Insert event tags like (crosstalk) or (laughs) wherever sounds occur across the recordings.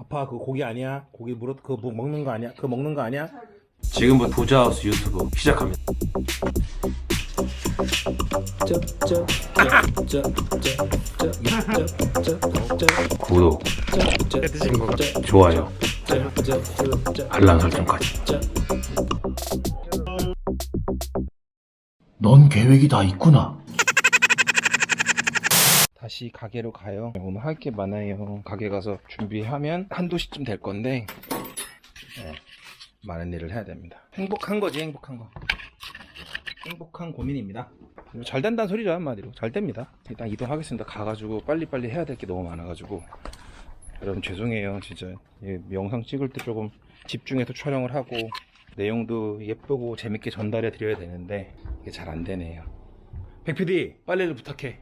아빠 그 고기 아니야? 고기 물어 그거 뭐 먹는 거 아니야? 그거 먹는 거 아니야? 지금부터 부자하우스 유튜브 시작합니다. 구독, 좋아요, 알람 설정까지. 넌 계획이 다 있구나. 다시 가게로 가요. 오늘 할 게 많아요. 가게 가서 준비하면 한두 시쯤 될 건데 네, 많은 일을 해야 됩니다. 행복한 거지 행복한 거. 행복한 고민입니다. 잘 된다는 소리죠 한마디로 잘 됩니다. 일단 이동하겠습니다. 가가지고 빨리빨리 해야 될 게 너무 많아가지고 여러분 죄송해요 진짜 예, 영상 찍을 때 조금 집중해서 촬영을 하고 내용도 예쁘고 재밌게 전달해 드려야 되는데 이게 잘 안 되네요. 백PD 빨리를 부탁해.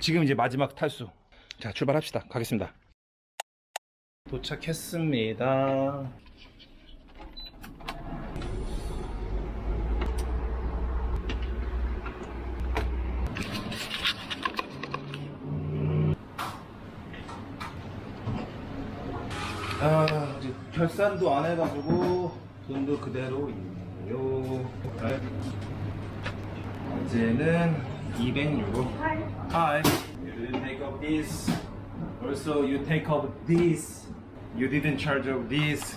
지금 이제 마지막 탈수. 자, 출발합시다. 가겠습니다. 도착했습니다. 아, 이제 결산도 안 해가지고 돈도 그대로 있네요. 네. 이제는 200유로. Hi. You didn't take up this. Also, you take up this. You didn't charge of this.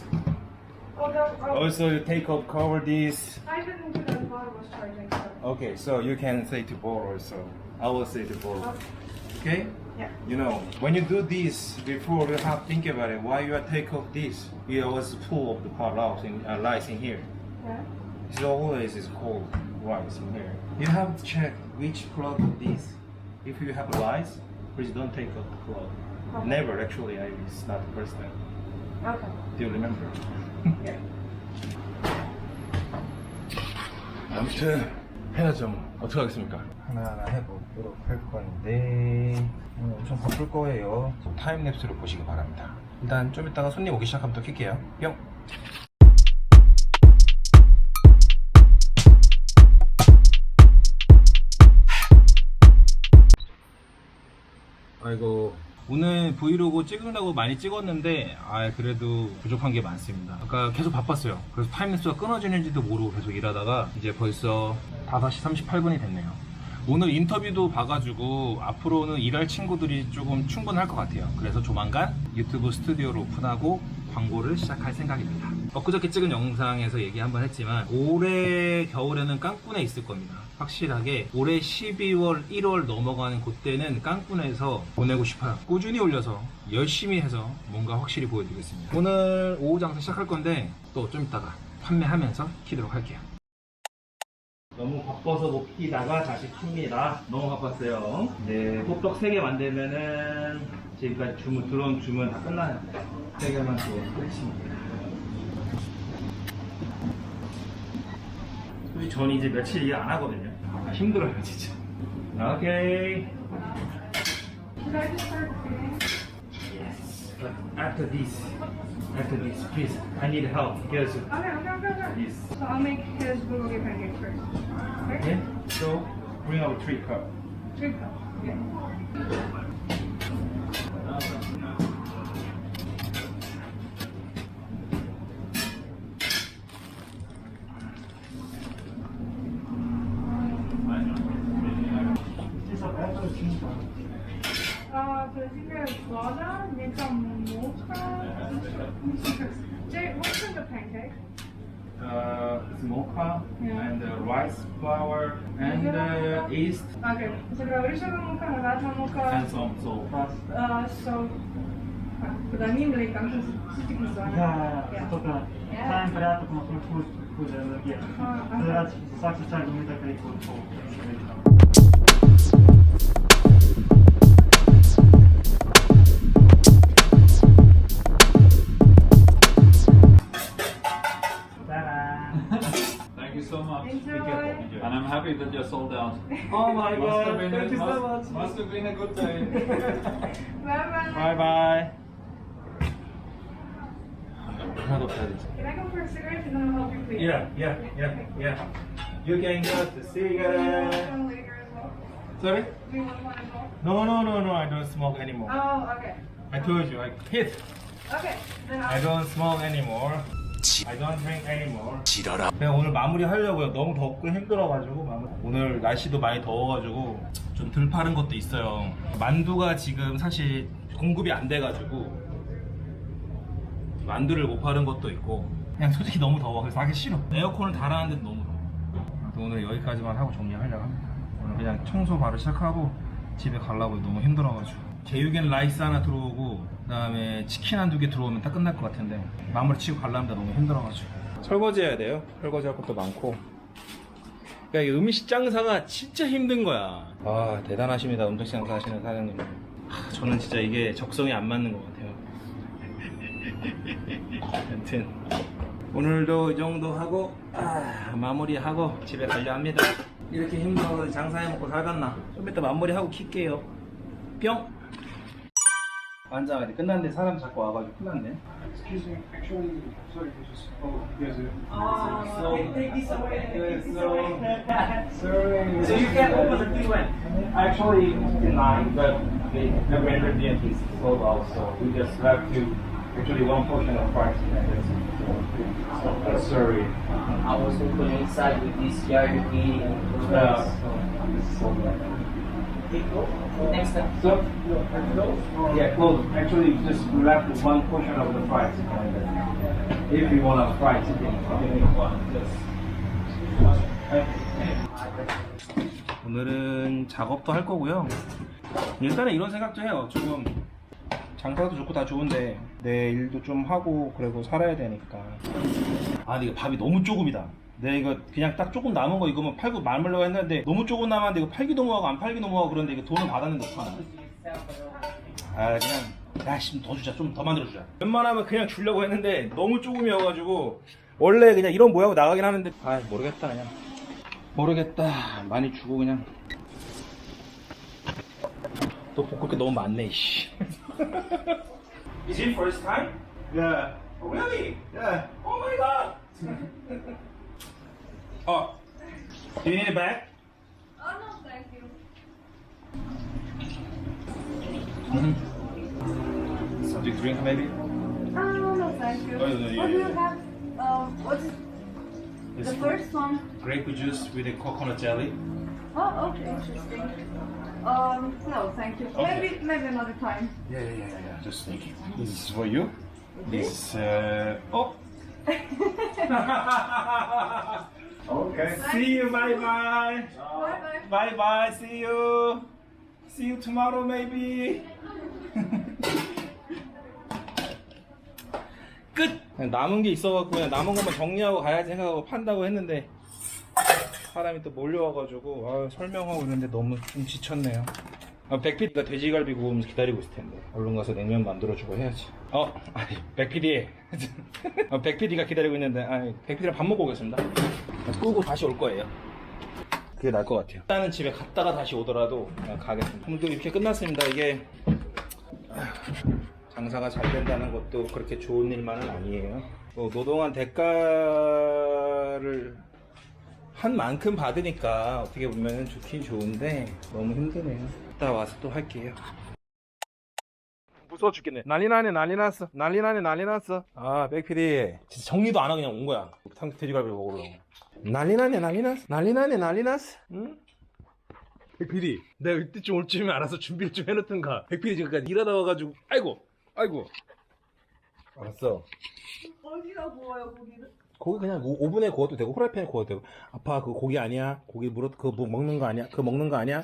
Also, you take up cover this. I didn't do that while I was charging. So. Okay, so you can say to borrow also. I will say to borrow. Okay? Yeah. You know, when you do this before, you have to think about it. Why you are take off this? It was full of the pot rice in, uh, rice in here. Yeah. It's always is cold rice in here. You have to check which of this. If you have rice, please don't take off the cloth. Okay. Never actually. I, it's not the first time. Okay. Do you remember? Yeah. 아무튼 해야죠. 뭐. 어떻게 하겠습니까? 하나하나 해보도록 할 건데 오늘 엄청 바쁠 거예요. 타임랩스를 보시기 바랍니다. 일단 좀 이따가 손님 오기 시작하면 또 킬게요. 뿅. 오늘 브이로그 찍으려고 많이 찍었는데 아 그래도 부족한 게 많습니다. 아까 계속 바빴어요. 그래서 타임랩스가 끊어지는지도 모르고 계속 일하다가 이제 벌써 5시 38분이 됐네요. 오늘 인터뷰도 봐가지고 앞으로는 일할 친구들이 조금 충분할 것 같아요. 그래서 조만간 유튜브 스튜디오를 오픈하고 광고를 시작할 생각입니다. 엊그저께 찍은 영상에서 얘기 한번 했지만 올해 겨울에는 깡꾼에 있을 겁니다 확실하게 올해 12월 1월 넘어가는 그때는 깡꾼에서 보내고 싶어요 꾸준히 올려서 열심히 해서 뭔가 확실히 보여드리겠습니다 오늘 오후 장사 시작할 건데 또 좀 이따가 판매하면서 키도록 할게요 너무 바빠서 못 키다가 다시 킵니다. 너무 바빴어요. 네, 호떡 3개 만들면은 지금까지 주문, 들어온 주문 다 끝나는데 3개만 또 끝입니다. 저는 이제 며칠 일 안 하거든요. 아, 힘들어요, 진짜. 오케이. Yes. But after this, after this, please, I need help because Okay, okay, okay, okay. Yes. So I'll make his bulgogi pancakes first. Okay? Okay, so bring out three cup. Three cups. Yeah. Uh, so I think there's water, make some mocha. Jay, what's in the pancake? Uh, it's mocha Yeah. and uh, rice flour and uh, yeast Okay, so говоришь, что мука, наватна мука. and some salt. Uh, so, куда ни были, там же стики Да, Yeah. только Yeah. ставим порядок, но мы вкус вкус энергия. А, ага. Раз сак чай мы так и вот. that you're sold out. Oh my god, thank a, you so much. Must have been a good day. bye bye. Bye bye. Can I go for a cigarette and then I'll help you please? Yeah, yeah, yeah, yeah. You can have the cigarette. Sorry? Do you want one as well? No, no, no, no, I don't smoke anymore. Oh, okay. I told you, I quit. Okay, then I'll... I don't smoke anymore. I don't drink anymore. 지랄아. 그냥 오늘 마무리 하려고요. 너무 덥고 힘들어가지고 마무리. 오늘 날씨도 많이 더워가지고 좀 덜 파는 것도 있어요. 만두가 지금 사실 공급이 안 돼가지고 만두를 못 파는 것도 있고 그냥 솔직히 너무 더워. 그래서 하기 싫어. 에어컨을 달았는데 너무 더워. 그래서 오늘 여기까지만 하고 정리하려고 합니다. 오늘 그냥 청소 바로 시작하고 집에 가려고 너무 힘들어가지고. 제육엔 라이스 하나 들어오고 그다음에 치킨 한 두 개 들어오면 딱 끝날 것 같은데 마무리 치고 가려면 너무 힘들어가지고. 설거지 해야 돼요. 설거지 할 것도 많고. 그러니까 이 음식 장사가 진짜 힘든 거야. 아 대단하십니다. 음식 장사 하시는 사장님. 아, 저는 진짜 이게 적성에 안 맞는 것 같아요. (laughs) 여튼 오늘도 이 정도 하고 아, 마무리하고 집에 가려 합니다 이렇게 힘들어서 장사해 먹고 살겠나 좀 이따 마무리하고 킬게요 뿅 완전 끝났는데 사람 자꾸 와가지고 끝났네 Excuse me, actually, sorry, just, oh, yes, So, take this away. sorry. So you can open the queue when? Actually, nine, but they never entered the entry sold out, so we just have to actually one portion of price. So, uh, sorry. I was inside with this yard key and Yeah. next time. So, yeah, close. Actually, just left one portion of the price. If you want a price, you can one. 오늘은 작업도 할 거고요. 일단은 이런 생각도 해요. 조금 장사도 좋고 다 좋은데 내 일도 좀 하고 그리고 살아야 되니까. 아, 근데 이거 밥이 너무 조금이다. 내가 이거 그냥 딱 조금 남은 거 이거만 팔고 말으려고 했는데 너무 조금 남았는데 이거 팔기도 뭐하고 안 팔기도 뭐하고 그런데 이거 돈은 받았는데 어떡하나. 아 그냥 야씨 더 주자. 좀 더 만들어주자. 웬만하면 그냥 주려고 했는데 너무 조금이어가지고 원래 그냥 이런 모양으로 나가긴 하는데. 아 모르겠다 그냥. 모르겠다. 많이 주고 그냥. 또 볶을 게 너무 많네 이씨 (laughs) Is it first time? Yeah, Oh, really? yeah. Oh my god! (laughs) oh, do you need a bag? Oh no, thank you. Mm-hmm. Something to drink maybe? Oh no, thank you. Oh, yeah, yeah, what do you yeah. have? Um, what's It's the first one? grape juice with a coconut jelly. Oh, okay, interesting. Um, no, thank you. Okay. Maybe, maybe another time. Yeah, yeah, yeah, yeah. Just thinking. This is for you. This. Uh, oh. Okay. See you. Bye bye. Bye bye. Bye bye. See you. See you tomorrow maybe. 끝. 남은 게 있어갖고 그냥 남은 것만 정리하고 가야지 생각하고 판다고 했는데 사람이 또 몰려와가지고 아, 설명하고 있는데 너무 좀 지쳤네요. 아, 백피디가 돼지갈비 구우면서 기다리고 있을 텐데 얼른 가서 냉면 만들어주고 해야지. 어, 아니, 백피디. (laughs) 어, 백피디가 기다리고 있는데 아, 백피디랑 밥 먹고 오겠습니다. 끄고 다시 올 거예요. 그게 나을 것 같아요. 일단은 집에 갔다가 다시 오더라도 가겠습니다. 오늘도 이렇게 끝났습니다. 이게 장사가 잘 된다는 것도 그렇게 좋은 일만은 아니에요. 뭐 노동한 대가를 한 만큼 받으니까 어떻게 보면 좋긴 좋은데 너무 힘드네요. 이따 와서 또 할게요. 무서워 죽겠네. 난리 나네, 난리 났어. 난리 나네, 난리 났어. 아, 백피디. 진짜 정리도 안 하고 그냥 온 거야. 삼돼지갈비 먹으러. 난리 나네, 난리 났어. 난리 나네, 난리 났어. 응? 백피디, 내가 이때쯤 올 줄이면 알아서 준비를 좀 해놓든가. 백피디 지금까지 일하다 와가지고, 아이고, 아이고. 알았어. 어디다 구워요, 고기를? 고기 그냥 오- 오븐에 구워도 되고 후라이팬에 구워도 되고 아빠 그거 고기 아니야 고기 물어 그거 뭐 먹는 거 아니야 그거 먹는 거 아니야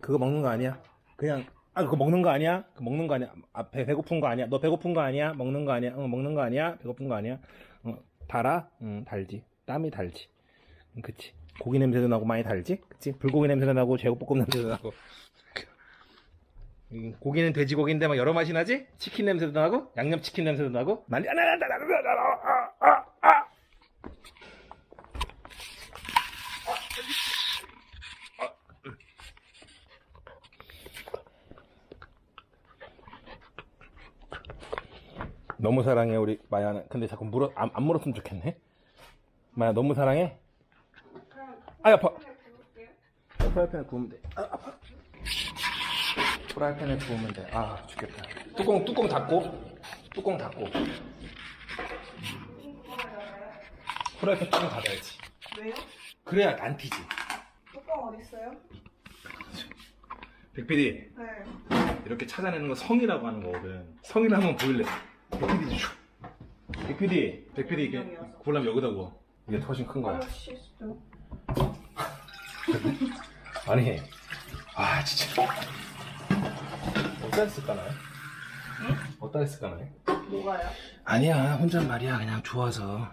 그거 먹는 거 아니야 그냥 아 그거 먹는 거 아니야 그거 먹는 거 아니야 아 배, 배고픈 거 아니야 너 배고픈 거 아니야 먹는 거 아니야 응 먹는 거 아니야 배고픈 거 아니야 어 달아 응 달지 땀이 달지 응, 그치 고기 냄새도 나고 많이 달지 그치 불고기 냄새도 나고 제육볶음 냄새도 나고 음, 고기는 돼지고기인데 막 여러 맛이 나지 치킨 냄새도 나고 양념 치킨 냄새도 나고 난리 아, 아, 아, 아, 아, 아, 아, 아. 너무 사랑해 우리 마야는. 근데 자꾸 물어 안, 안 물었으면 좋겠네. 마야 너무 사랑해? 아 아파 프라이팬에 구우면 돼. 아, 아파 프라이팬에 구우면 돼아 죽겠다. 뚜껑 뚜껑 닫고. 뚜껑 닫고. 프라이팬 뚜껑 닫아야지. 왜요? 그래야 안 튀지. 뚜껑 어딨어요? 백PD 네. 이렇게 찾아내는 건 성이라고 하는 거거든. 성이라 한번 보일래 백PD 줘 백PD 백PD 이게 구우려면 여기다 구워 이게 훨씬 큰 거야 아, 실수. (laughs) 아니 아 진짜 어디다 했을까나요? 어디다 했을까나요? 뭐가요? 아니야 혼잣말이야 그냥 좋아서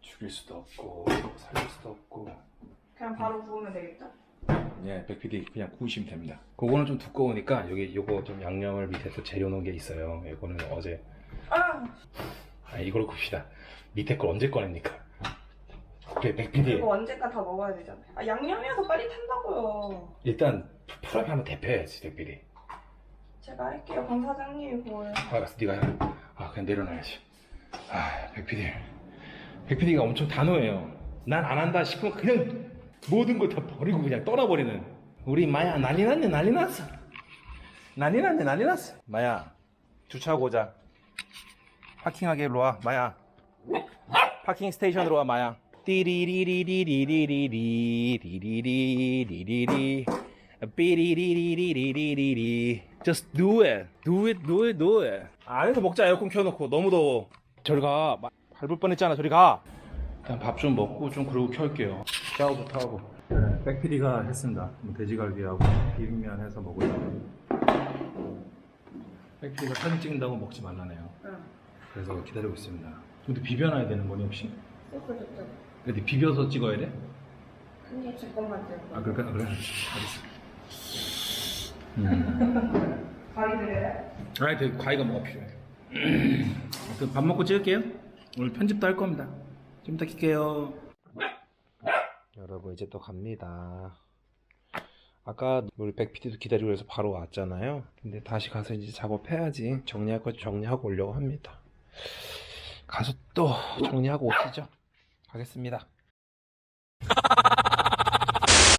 죽일 수도 없고 살릴 수도 없고 그냥 바로 구우면 되겠다. 예, 백PD 그냥 구우시면 됩니다. 그거는 좀 두꺼우니까 여기 요거 좀 양념을 밑에서 재료 놓은 게 있어요. 이거는 어제. 아, 아 이걸로 굽시다. 밑에 걸 언제 꺼냅니까? 그래 백PD 이거 언젠가 다 먹어야 되잖아요. 아, 양념이어서 빨리 탄다고요. 일단 프라이팬 한번 데펴야지 백PD 제가 할게요. 강 사장님이 뭐예요? 알았어 네가 해라 아 그냥 내려놔야지. 아 백PD 백PD가 엄청 단호해요. 난 안 한다 싶으면 그냥 모든 걸 다 버리고 그냥 떠나버리는. 우리 마야 난리 났네 난리 났어. 난리 났네 난리 났어. 마야 주차하고 오자. 파킹하게 일로 와 마야. 파킹 스테이션으로 와 마야. 띠리리리리리리리리리리리리리. 삐리리리리리리리리. Just do it. Do it do it do it. 안에서 먹자 에어컨 켜놓고. 너무 더워. 저리 가. 마- 밟을 뻔했잖아 저리 가 그냥 밥좀 먹고 좀 그러고 켤게요 샤워부터 하고 네, 백PD가 했습니다 뭐 돼지갈비하고 비빔면 해서 먹으려고 백PD가 사진 찍는다고 먹지 말라네요 응. 그래서 기다리고 있습니다 근데 비벼놔야 되는 거니 혹시? 줬죠. 근데 비벼서 찍어야 돼? 제 것만 줘. 아 그럴까? 그래 알겠어 (laughs) 음. 가위 드려요? 아이 되게 과일가 뭐가 필요해 아무튼 (clears throat) 밥 먹고 찍을게요 오늘 편집도 할 겁니다 좀 이따 킬게요. 여러분 이제 또 갑니다. 아까 우리 백PD도 기다리고 해서 바로 왔잖아요. 근데 다시 가서 이제 작업해야지 정리할 거 정리하고 오려고 합니다. 가서 또 정리하고 오시죠. 가겠습니다